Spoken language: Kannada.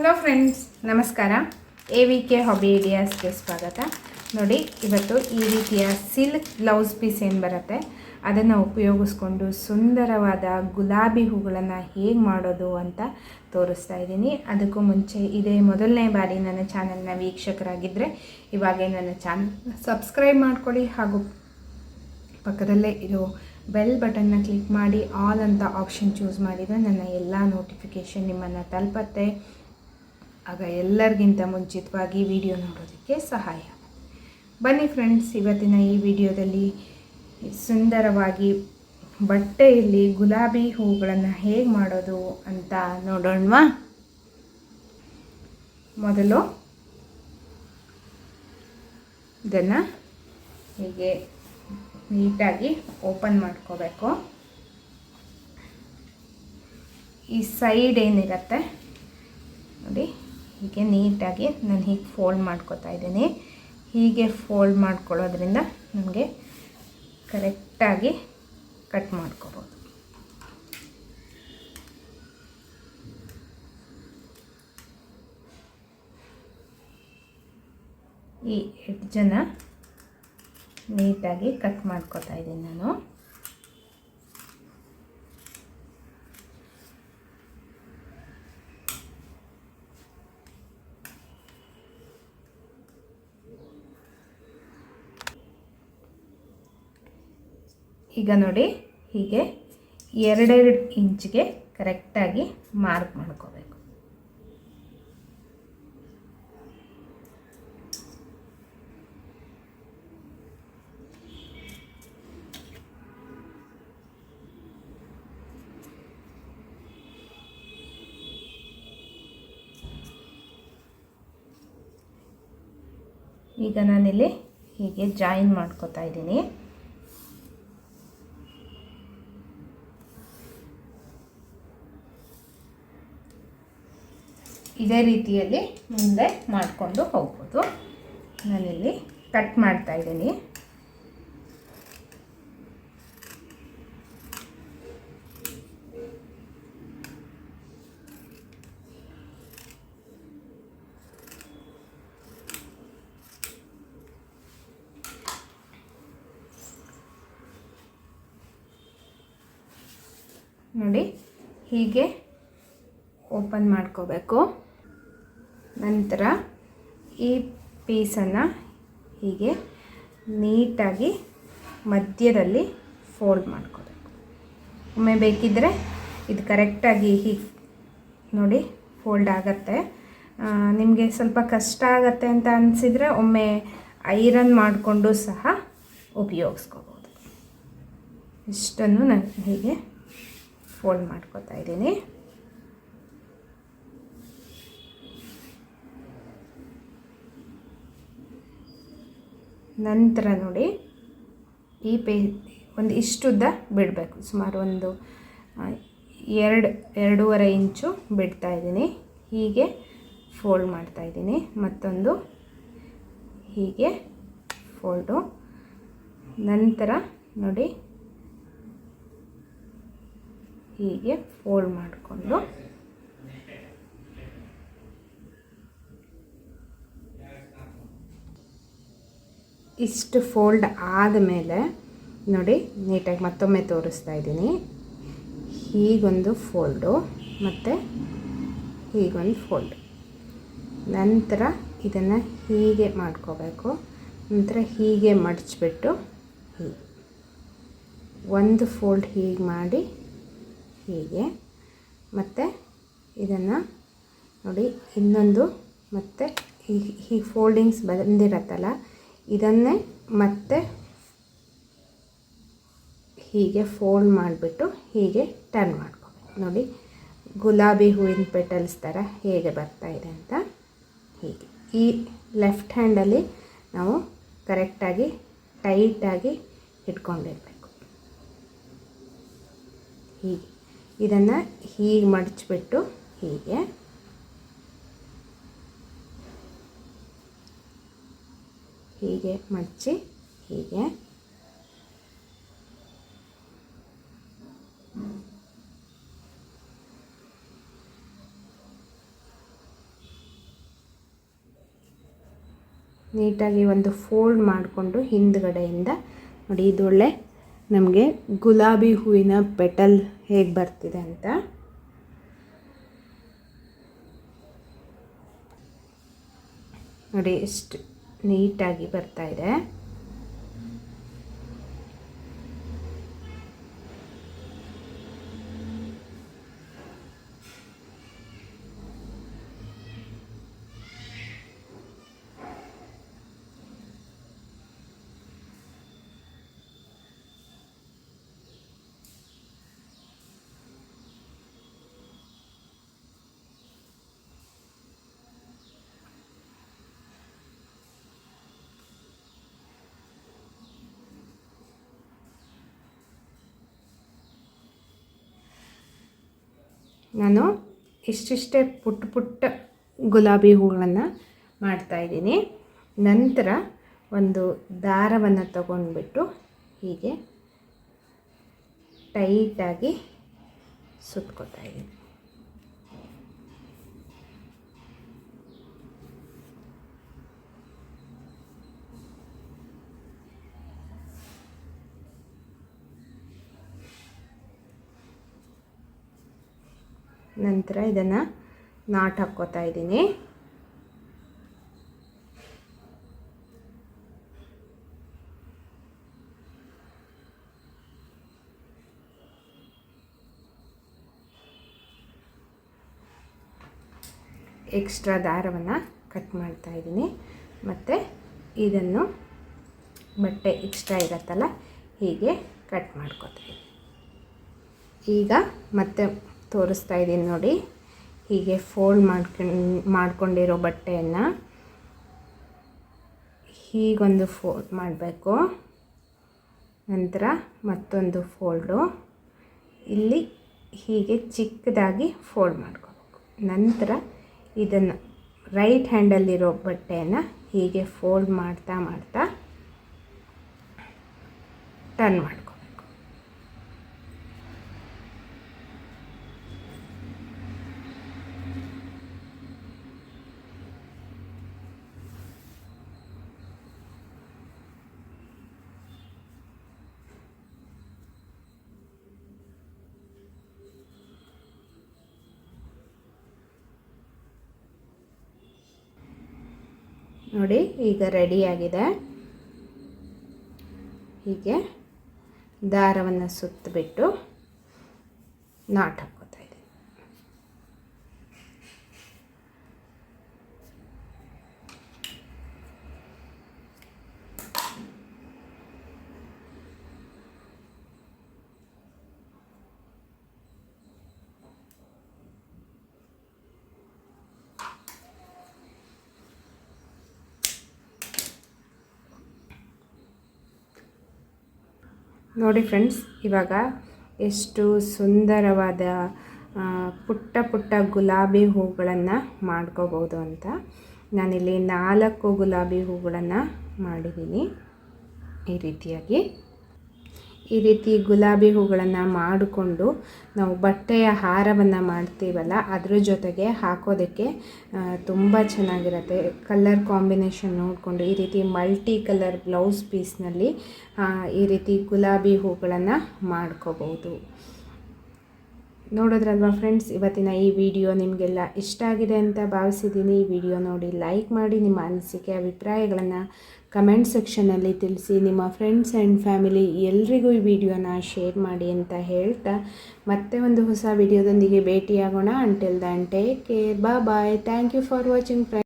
ಹಲೋ ಫ್ರೆಂಡ್ಸ್ ನಮಸ್ಕಾರ. ಎ ವಿ ಕೆ ಹಾಬಿ ಐಡಿಯಾಸ್ಗೆ ಸ್ವಾಗತ. ನೋಡಿ, ಇವತ್ತು ಈ ರೀತಿಯ ಸಿಲ್ಕ್ ಬ್ಲೌಸ್ ಪೀಸ್ ಏನು ಬರುತ್ತೆ? ಅದನ್ನು ಉಪಯೋಗಿಸ್ಕೊಂಡು ಸುಂದರವಾದ ಗುಲಾಬಿ ಹೂಗಳನ್ನು ಹೇಗೆ ಮಾಡೋದು ಅಂತ ತೋರಿಸ್ತಾ ಇದ್ದೀನಿ. ಅದಕ್ಕೂ ಮುಂಚೆ ಇದೇ ಮೊದಲನೇ ಬಾರಿ ನನ್ನ ಚಾನಲ್ನ ವೀಕ್ಷಕರಾಗಿದ್ದರೆ ಇವಾಗೇ ನನ್ನ ಚಾನಲ್ ಸಬ್ಸ್ಕ್ರೈಬ್ ಮಾಡ್ಕೊಳ್ಳಿ ಹಾಗೂ ಪಕ್ಕದಲ್ಲೇ ಇರೋ ಬೆಲ್ ಬಟನ್ನ ಕ್ಲಿಕ್ ಮಾಡಿ ಆಲ್ ಅಂತ ಆಪ್ಷನ್ ಚೂಸ್ ಮಾಡಿದರೆ ನನ್ನ ಎಲ್ಲ ನೋಟಿಫಿಕೇಷನ್ ನಿಮ್ಮನ್ನು ತಲುಪತ್ತೆ. ಆಗ ಎಲ್ಲರಿಗಿಂತ ಮುಂಚಿತವಾಗಿ ವಿಡಿಯೋ ನೋಡೋದಕ್ಕೆ ಸಹಾಯ. ಬನ್ನಿ ಫ್ರೆಂಡ್ಸ್, ಇವತ್ತಿನ ಈ ವಿಡಿಯೋದಲ್ಲಿ ಸುಂದರವಾಗಿ ಬಟ್ಟೆಯಲ್ಲಿ ಗುಲಾಬಿ ಹೂಗಳನ್ನು ಹೇಗೆ ಮಾಡೋದು ಅಂತ ನೋಡೋಣವಾ? ಮೊದಲು ಇದನ್ನು ಹೀಗೆ ನೀಟಾಗಿ ಓಪನ್ ಮಾಡ್ಕೋಬೇಕು. ಈ ಸೈಡ್ ಏನಿರುತ್ತೆ? ನೋಡಿ. ಹೀಗೆ ನೀಟಾಗಿ ನಾನು ಹೀಗೆ ಫೋಲ್ಡ್ ಮಾಡ್ಕೋತಾ ಇದ್ದೀನಿ. ಹೀಗೆ ಫೋಲ್ಡ್ ಮಾಡ್ಕೊಳ್ಳೋದ್ರಿಂದ ನಮಗೆ ಕರೆಕ್ಟಾಗಿ ಕಟ್ ಮಾಡ್ಕೋಬೋದು. ಈ ಹೆಡ್ಜನ್ನು ನೀಟಾಗಿ ಕಟ್ ಮಾಡ್ಕೊತಾ ಇದ್ದೀನಿ ನಾನು. ಈಗ ನೋಡಿ ಹೀಗೆ ಎರಡೆರಡು ಇಂಚಿಗೆ ಕರೆಕ್ಟಾಗಿ ಮಾರ್ಕ್ ಮಾಡ್ಕೋಬೇಕು. ಈಗ ನಾನಿಲ್ಲಿ ಹೀಗೆ ಜಾಯಿನ್ ಮಾಡ್ಕೋತಾ ಇದ್ದೀನಿ. ಇದೇ ರೀತಿಯಲ್ಲಿ ಮುಂದೆ ಮಾಡಿಕೊಂಡು ಹೋಗ್ಬೋದು. ನಾನಿಲ್ಲಿ ಕಟ್ ಮಾಡ್ತಾ ಇದ್ದೀನಿ. ನೋಡಿ ಹೀಗೆ ಓಪನ್ ಮಾಡ್ಕೋಬೇಕು. ನಂತರ ಈ ಪೀಸನ್ನು ಹೀಗೆ ನೀಟಾಗಿ ಮಧ್ಯದಲ್ಲಿ ಫೋಲ್ಡ್ ಮಾಡ್ಕೋಬೇಕು. ಒಮ್ಮೆ ಬೇಕಿದ್ದರೆ ಇದು ಕರೆಕ್ಟಾಗಿ ಹೀಗೆ ನೋಡಿ ಫೋಲ್ಡ್ ಆಗುತ್ತೆ. ನಿಮಗೆ ಸ್ವಲ್ಪ ಕಷ್ಟ ಆಗತ್ತೆ ಅಂತ ಅನಿಸಿದರೆ ಒಮ್ಮೆ ಐರನ್ ಮಾಡಿಕೊಂಡು ಸಹ ಉಪಯೋಗಿಸ್ಕೋಬೋದು. ಇಷ್ಟನ್ನು ನಾನು ಹೀಗೆ ಫೋಲ್ಡ್ ಮಾಡ್ಕೋತಾ ಇದ್ದೀನಿ. ನಂತರ ನೋಡಿ ಈ ಪೇ ಒಂದು ಇಷ್ಟುದ್ದ ಬಿಡಬೇಕು. ಸುಮಾರು ಒಂದು ಎರಡು, ಎರಡೂವರೆ ಇಂಚು ಬಿಡ್ತಾ ಇದ್ದೀನಿ. ಹೀಗೆ ಫೋಲ್ಡ್ ಮಾಡ್ತಾ ಇದ್ದೀನಿ. ಮತ್ತೊಂದು ಹೀಗೆ ಫೋಲ್ಡು. ನಂತರ ನೋಡಿ ಹೀಗೆ ಫೋಲ್ಡ್ ಮಾಡಿಕೊಂಡು ಇಷ್ಟು ಫೋಲ್ಡ್ ಆದಮೇಲೆ ನೋಡಿ ನೀಟಾಗಿ ಮತ್ತೊಮ್ಮೆ ತೋರಿಸ್ತಾ ಇದ್ದೀನಿ. ಹೀಗೊಂದು ಫೋಲ್ಡು ಮತ್ತು ಹೀಗೊಂದು ಫೋಲ್ಡ್. ನಂತರ ಇದನ್ನು ಹೀಗೆ ಮಾಡ್ಕೋಬೇಕು. ನಂತರ ಹೀಗೆ ಮಡಚಿಬಿಟ್ಟು ಹೀಗೆ ಒಂದು ಫೋಲ್ಡ್ ಹೀಗೆ ಮಾಡಿ ಹೀಗೆ. ಮತ್ತು ಇದನ್ನು ನೋಡಿ ಇನ್ನೊಂದು ಮತ್ತು ಈ ಫೋಲ್ಡಿಂಗ್ಸ್ ಬಂದಿರತ್ತಲ್ಲ ಇದನ್ನೇ ಮತ್ತೆ ಹೀಗೆ ಫೋಲ್ಡ್ ಮಾಡಿಬಿಟ್ಟು ಹೀಗೆ ಟರ್ನ್ ಮಾಡ್ಕೋಬೇಕು. ನೋಡಿ, ಗುಲಾಬಿ ಹೂವಿನ ಪೆಟಲ್ಸ್ ಥರ ಹೇಗೆ ಬರ್ತಾ ಇದೆ ಅಂತ ಹೀಗೆ. ಈ ಲೆಫ್ಟ್ ಹ್ಯಾಂಡಲ್ಲಿ ನಾವು ಕರೆಕ್ಟಾಗಿ ಟೈಟಾಗಿ ಇಟ್ಕೊಂಡಿರಬೇಕು. ಹೀಗೆ. ಇದನ್ನು ಹೀಗೆ ಮಡಚಿಬಿಟ್ಟು ಹೀಗೆ ಹೀಗೆ ಮಡಚಿ, ಹೀಗೆ. ನೀಟಾಗಿ ಒಂದು ಫೋಲ್ಡ್ ಮಾಡಿಕೊಂಡು ಹಿಂದ್ಗಡೆಯಿಂದ ನೋಡಿ ಇದೊಳ್ಳೆ ನಮಗೆ ಗುಲಾಬಿ ಹೂವಿನ ಪೆಟಲ್ ಹೇಗೆ ಬರ್ತಿದೆ ಅಂತ. ನೋಡಿ, ಎಷ್ಟು ನೀಟಾಗಿ ಬರ್ತಾ ನಾನು ಇಷ್ಟಿಷ್ಟೇ ಪುಟ್ಟ ಪುಟ್ಟ ಗುಲಾಬಿ ಹೂಗಳನ್ನು ಮಾಡ್ತಾಯಿದ್ದೀನಿ ನಂತರ ಒಂದು ದಾರವನ್ನು ತಗೊಂಡ್ಬಿಟ್ಟು ಹೀಗೆ ಟೈಟಾಗಿ ಸುತ್ಕೋತಾ ಇದ್ದೀನಿ. ನಂತರ ಇದನ್ನು ನಾಟ್ ಹಾಕ್ಕೋತಾ ಇದ್ದೀನಿ. ಎಕ್ಸ್ಟ್ರಾ ದಾರವನ್ನು ಕಟ್ ಮಾಡ್ತಾ ಇದ್ದೀನಿ. ಮತ್ತು ಇದನ್ನು ಬಟ್ಟೆ ಎಕ್ಸ್ಟ್ರಾ ಇರತ್ತಲ್ಲ, ಹೀಗೆ ಕಟ್ ಮಾಡ್ಕೋತಾ ಇದ್ದೀನಿ. ಈಗ ಮತ್ತೆ ತೋರಿಸ್ತಾ ಇದ್ದೀನಿ ನೋಡಿ. ಹೀಗೆ ಫೋಲ್ಡ್ ಮಾಡ್ಕೊಂಡು, ಮಾಡ್ಕೊಂಡಿರೋ ಬಟ್ಟೆಯನ್ನು ಹೀಗೊಂದು ಫೋಲ್ಡ್ ಮಾಡಬೇಕು. ನಂತರ ಮತ್ತೊಂದು ಫೋಲ್ಡು ಇಲ್ಲಿ ಹೀಗೆ ಚಿಕ್ಕದಾಗಿ ಫೋಲ್ಡ್ ಮಾಡ್ಕೋಬೇಕು. ನಂತರ ಇದನ್ನು ರೈಟ್ ಹ್ಯಾಂಡಲ್ಲಿರೋ ಬಟ್ಟೆಯನ್ನು ಹೀಗೆ ಫೋಲ್ಡ್ ಮಾಡ್ತಾ ಮಾಡ್ತಾ ಟರ್ನ್ ಮಾಡ್ಕೊ ನೋಡಿ ಈಗ ರೆಡಿಯಾಗಿದೆ ಹೀಗೆ ದಾರವನ್ನು ಸುತ್ತಬಿಟ್ಟು ನಾಟ್ ಹಾಕೋತಾ ಇದೆ ನೋಡಿ ಫ್ರೆಂಡ್ಸ್, ಇವಾಗ ಎಷ್ಟು ಸುಂದರವಾದ ಪುಟ್ಟ ಪುಟ್ಟ ಗುಲಾಬಿ ಹೂಗಳನ್ನು ಮಾಡ್ಕೋಬೋದು ಅಂತ ನಾನಿಲ್ಲಿ ನಾಲ್ಕು ಗುಲಾಬಿ ಹೂಗಳನ್ನು ಮಾಡಿದ್ದೀನಿ ಈ ರೀತಿಯಾಗಿ. ಈ ರೀತಿ ಗುಲಾಬಿ ಹೂಗಳನ್ನು ಮಾಡಿಕೊಂಡು ನಾವು ಬಟ್ಟೆಯ ಹಾರವನ್ನು ಮಾಡ್ತೀವಲ್ಲ, ಅದ್ರ ಜೊತೆಗೆ ಹಾಕೋದಕ್ಕೆ ತುಂಬ ಚೆನ್ನಾಗಿರುತ್ತೆ. ಕಲ್ಲರ್ ಕಾಂಬಿನೇಷನ್ ನೋಡಿಕೊಂಡು ಈ ರೀತಿ ಮಲ್ಟಿ ಕಲರ್ ಬ್ಲೌಸ್ ಪೀಸ್ನಲ್ಲಿ ಈ ರೀತಿ ಗುಲಾಬಿ ಹೂಗಳನ್ನು ಮಾಡ್ಕೋಬೋದು ನೋಡೋದ್ರಲ್ವ ಫ್ರೆಂಡ್ಸ್ ಇವತ್ತಿನ ಈ ವಿಡಿಯೋ ನಿಮಗೆಲ್ಲ ಇಷ್ಟ ಆಗಿದೆ ಅಂತ ಭಾವಿಸಿದ್ದೀನಿ. ಈ ವಿಡಿಯೋ ನೋಡಿ ಲೈಕ್ ಮಾಡಿ ನಿಮ್ಮ ಅನಿಸಿಕೆ, ಅಭಿಪ್ರಾಯಗಳನ್ನು ಕಮೆಂಟ್ ಸೆಕ್ಷನಲ್ಲಿ ತಿಳಿಸಿ. ನಿಮ್ಮ ಫ್ರೆಂಡ್ಸ್ ಆ್ಯಂಡ್ ಫ್ಯಾಮಿಲಿ ಎಲ್ರಿಗೂ ಈ ವಿಡಿಯೋನ ಶೇರ್ ಮಾಡಿ ಅಂತ ಹೇಳ್ತಾ ಮತ್ತೆ ಒಂದು ಹೊಸ ವಿಡಿಯೋದೊಂದಿಗೆ ಭೇಟಿಯಾಗೋಣ. ಅಂಟಿಲ್ ದ್ಯಾನ್ ಟೇಕ್ ಕೇರ್ ಬಾ bye thank you for watching friend